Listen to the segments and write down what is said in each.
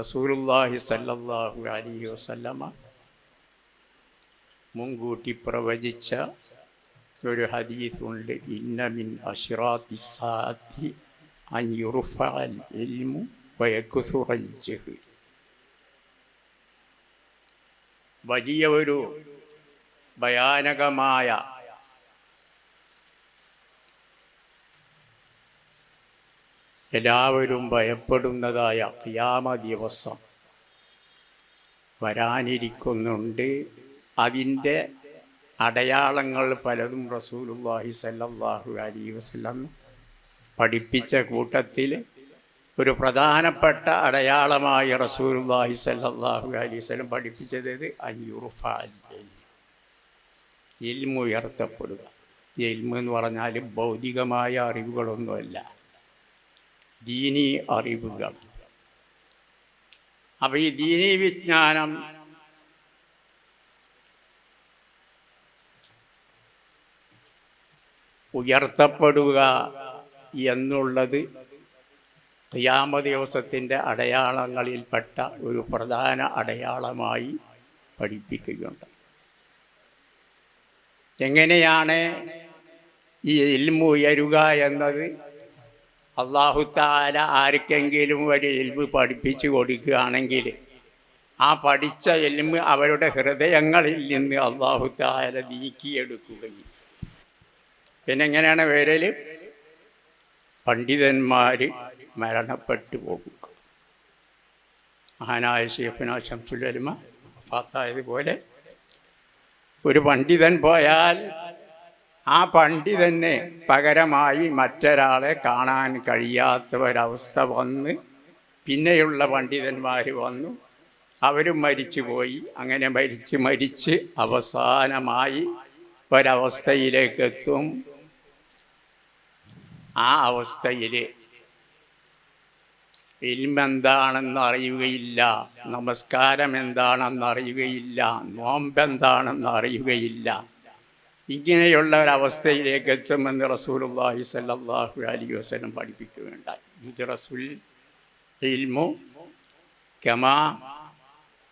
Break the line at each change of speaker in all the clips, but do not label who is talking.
റസൂലുല്ലാഹി സല്ലല്ലാഹു അലൈഹി വസല്ലമ മുൻകൂട്ടി പ്രവചിച്ച ഒരു ഹദീസുണ്ട്. ഇന്ന മിൻ അഷ്റാത്തി സാത്തി അൻ യുർഫഅൽ ഇൽമു വയക്കുസുറൽ ജഹ് വലിയ ഒരു ഭയാനകമായ എല്ലാവരും ഭയപ്പെടുന്നതായ അയാമ ദിവസം വരാനിരിക്കുന്നുണ്ട്. അതിന്റെ അടയാളങ്ങൾ പലതും റസൂലുല്ലാഹി സല്ലാഹു അലി വസ്ലം പഠിപ്പിച്ച കൂട്ടത്തിൽ ഒരു പ്രധാനപ്പെട്ട അടയാളമായി റസൂലുല്ലാഹി സല്ലാഹു അലി വസ്ലം പഠിപ്പിച്ചത് അയ്യുറുഫ ഇൽമുയർത്തപ്പെടുക. ഇൽമു പറഞ്ഞാൽ ഭൗതികമായ അറിവുകളൊന്നുമല്ല. ദീനി അറിവുകൾ. അപ്പം ഈ ദീനി വിജ്ഞാനം ഉയർത്തപ്പെടുക എന്നുള്ളത് ക്യാമ ദിവസത്തിന്റെ അടയാളങ്ങളിൽപ്പെട്ട ഒരു പ്രധാന അടയാളമായി പഠിപ്പിക്കുകയുണ്ട്. എങ്ങനെയാണ് ഈ ഇൽമു ഉയരുക എന്നത്? അള്ളാഹുത്താല ആർക്കെങ്കിലും ഒരു എൽമ് പഠിപ്പിച്ചു കൊടുക്കുകയാണെങ്കിൽ ആ പഠിച്ച എൽമ് അവരുടെ ഹൃദയങ്ങളിൽ നിന്ന് അള്ളാഹുത്താല നീക്കിയെടുക്കുകയും. പിന്നെ എങ്ങനെയാണ് വരൽ പണ്ഡിതന്മാർ മരണപ്പെട്ടു പോകും. മഹാനായ ഷെയ്ഫിന ഷംസുലമ ഫാത്തായതുപോലെ ഒരു പണ്ഡിതൻ പോയാൽ ആ പണ്ഡിതന് പകരമായി മറ്റൊരാളെ കാണാൻ കഴിയാത്ത ഒരവസ്ഥ വന്ന് പിന്നെയുള്ള പണ്ഡിതന്മാർ വന്നു. അവരും മരിച്ചുപോയി. അങ്ങനെ മരിച്ച് മരിച്ച് അവസാനമായി ഒരവസ്ഥയിലേക്ക് എത്തും. ആ അവസ്ഥയിൽ ഇൽമെന്താണെന്ന് അറിയുകയില്ല നമസ്കാരം എന്താണെന്ന് അറിയുകയില്ല നോമ്പെന്താണെന്ന് അറിയുകയില്ല. ഇങ്ങനെയുള്ള ഒരവസ്ഥയിലേക്ക് എത്തുമെന്ന് റസൂലുള്ളാഹി സല്ലല്ലാഹു അലൈഹി വസല്ലം പഠിപ്പിക്കുകയുണ്ടായി. ഇത് റസൂൽ ഇൽമു കമാ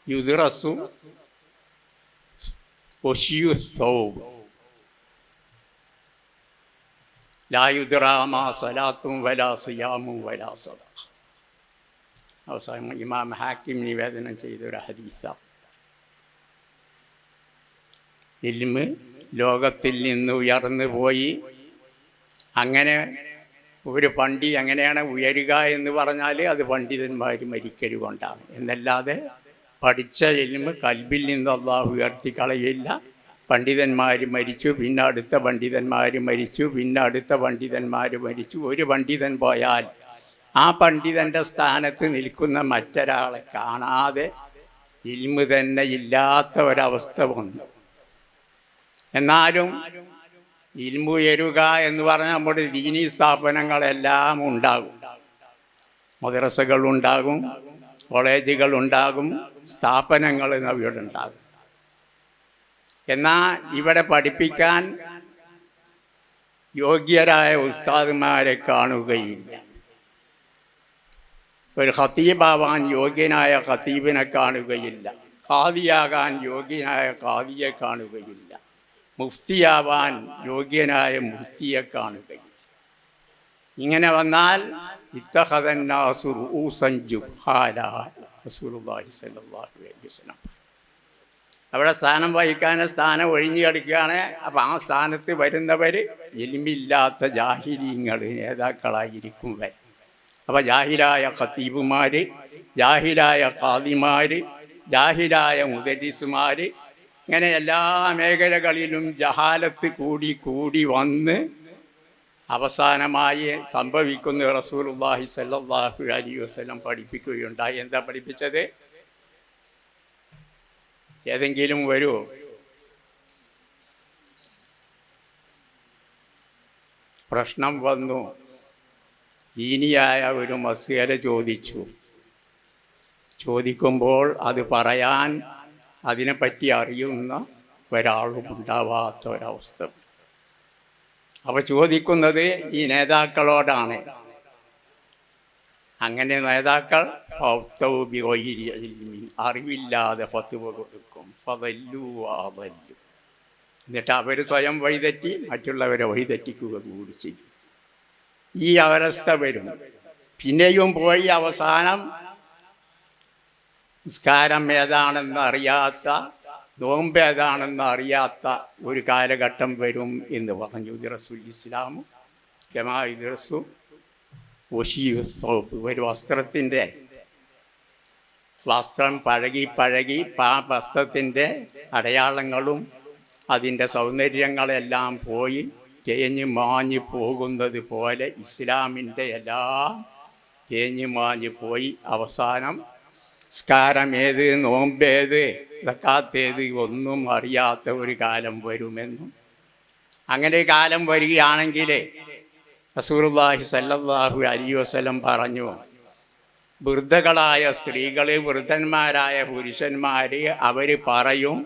യുദ്റസു ഒഷിയു സൗബ്. ലാ യുദ്റാമാ സലാത്തും വലാ സിയാമും വലാ സദ അവസാനം ഇമാം ഹാക്കിം നിവേദനം ചെയ്തൊരു ഹദീസ ഇൽമ് ലോകത്തിൽ നിന്ന് ഉയർന്നു പോയി. അങ്ങനെ ഒരു പണ്ടി അങ്ങനെയാണ് ഉയരുക എന്ന് പറഞ്ഞാൽ അത് പണ്ഡിതന്മാർ മരിക്കരുകൊണ്ടാണ്. എന്നല്ലാതെ പഠിച്ച എലിമ് കൽബിൽ നിന്ന് അള്ളാഹു ഉയർത്തി കളയില്ല പണ്ഡിതന്മാർ മരിച്ചു പിന്നെ അടുത്ത പണ്ഡിതന്മാർ മരിച്ചു പിന്നെ അടുത്ത പണ്ഡിതന്മാർ മരിച്ചു. ഒരു പണ്ഡിതൻ പോയാൽ ആ പണ്ഡിതന്റെ സ്ഥാനത്ത് നിൽക്കുന്ന മറ്റൊരാളെ കാണാതെ ഇൽമ് തന്നെ ഇല്ലാത്ത ഒരവസ്ഥ വന്നു. എന്നാലും ഇൽമുയരുക എന്ന് പറഞ്ഞ നമ്മുടെ ദീനീ സ്ഥാപനങ്ങളെല്ലാം ഉണ്ടാകും. മദ്രസകൾ ഉണ്ടാകും കോളേജുകൾ ഉണ്ടാകും സ്ഥാപനങ്ങൾ ഇവിടെ ഉണ്ടാകും. എന്നാൽ ഇവിടെ പഠിപ്പിക്കാൻ യോഗ്യരായ ഉസ്താദുമാരെ കാണുകയില്ല. ഒരു ഖത്തീബാവാൻ യോഗ്യനായ ഖത്തീബിനെ കാണുകയില്ല. ഖാദിയാകാൻ യോഗ്യനായ ഖാദിയെ കാണുകയില്ല. മുഫ്തിയാവാൻ യോഗ്യനായ മുഫ്തിയെ കാണുകയും. ഇങ്ങനെ വന്നാൽ അവിടെ സ്ഥാനം വഹിക്കാൻ സ്ഥാനം ഒഴിഞ്ഞു കിടക്കുകയാണ്. അപ്പം ആ സ്ഥാനത്ത് വരുന്നവർ എലിമില്ലാത്ത ജാഹിരീങ്ങൾ നേതാക്കളായിരിക്കും വരെ അപ്പം ജാഹിരായ ഖത്തീബുമാർ ജാഹിരായ കാദിമാർ ജാഹിരായ മുദരിസുമാർ ഇങ്ങനെ എല്ലാ മേഖലകളിലും ജഹാലത്ത് കൂടി കൂടി വന്ന് അവസാനമായി സംഭവിക്കുന്ന റസൂലുള്ളാഹി സല്ലാഹു അലി വസ്ലം പഠിപ്പിക്കുകയുണ്ടായി. എന്താ പഠിപ്പിച്ചത്? ഏതെങ്കിലും ഒരു പ്രശ്നം വന്നു. ഈനിയായ ഒരു മസ്യല ചോദിച്ചു. ചോദിക്കുമ്പോൾ അത് പറയാൻ അതിനെപ്പറ്റി അറിയുന്ന ഒരാളും ഉണ്ടാവാത്ത ഒരവസ്ഥ അപ്പോൾ ചോദിക്കുന്നത് ഈ നേതാക്കളോടാണ്. അങ്ങനെ നേതാക്കൾ. അറിവില്ലാതെ ഫത്തുവ കൊടുക്കും. എന്നിട്ട് അവർ സ്വയം വഴിതെറ്റി മറ്റുള്ളവരെ വഴിതെറ്റിക്കുക കൂടി ചെയ്യും. ഈ അവസ്ഥ വരും. പിന്നെയും പോയി അവസാനം നിസ്കാരം ഏതാണെന്ന് അറിയാത്ത നോമ്പ് ഏതാണെന്ന് അറിയാത്ത ഒരു കാലഘട്ടം വരും എന്ന് പറഞ്ഞു. ഇത് ഇസ്ലാമു കമാ ഇദ്രസു ഒരു വസ്ത്രത്തിന്റെ വസ്ത്രം പഴകി പഴകി ആ വസ്ത്രത്തിന്റെ അടയാളങ്ങളും അതിന്റെ സൗന്ദര്യങ്ങളെല്ലാം പോയി തേഞ്ഞു മാഞ്ഞു പോകുന്നത് പോലെ ഇസ്ലാമിന്റെ എല്ലാം തേഞ്ഞു മാഞ്ഞു പോയി. അവസാനം സ്കാരം ഏത് നോമ്പേത് ഇതക്കാത്തേത് ഒന്നും അറിയാത്ത ഒരു കാലം വരുമെന്നും. അങ്ങനെ കാലം വരികയാണെങ്കിൽ റസൂറുല്ലാഹി സല്ലാഹു അലൈഹി വസല്ലം പറഞ്ഞു വൃദ്ധകളായ സ്ത്രീകൾ വൃദ്ധന്മാരായ പുരുഷന്മാർ അവർ പറയും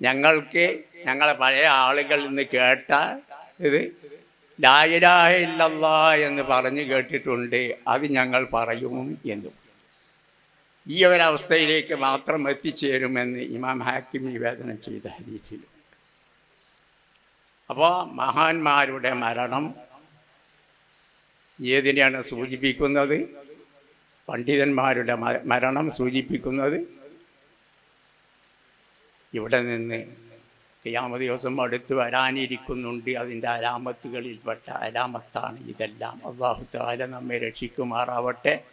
ഞങ്ങൾക്ക് ഞങ്ങളെ പഴയ ആളുകളിൽ നിന്ന് കേട്ട ഇത് ലായിലാഹ ഇല്ലല്ലാ എന്ന് പറഞ്ഞു കേട്ടിട്ടുണ്ട് അത് ഞങ്ങൾ പറയും എന്നും. ഈ ഒരവസ്ഥയിലേക്ക് മാത്രം എത്തിച്ചേരുമെന്ന് ഇമാം ഹാക്കിം നിവേദനം ചെയ്ത ഹരീസിൽ അപ്പോൾ മഹാന്മാരുടെ മരണം ഏതിനെയാണ് സൂചിപ്പിക്കുന്നത്? പണ്ഡിതന്മാരുടെ മരണം സൂചിപ്പിക്കുന്നത് ഇവിടെ നിന്ന് ക്രിയാമത് ദിവസം അടുത്ത് വരാനിരിക്കുന്നുണ്ട്. അതിന്റെ അലാമത്തുകളിൽപ്പെട്ട അലാമത്താണ് ഇതെല്ലാം. അള്ളാഹു താല നമ്മെ രക്ഷിക്കുമാറാവട്ടെ.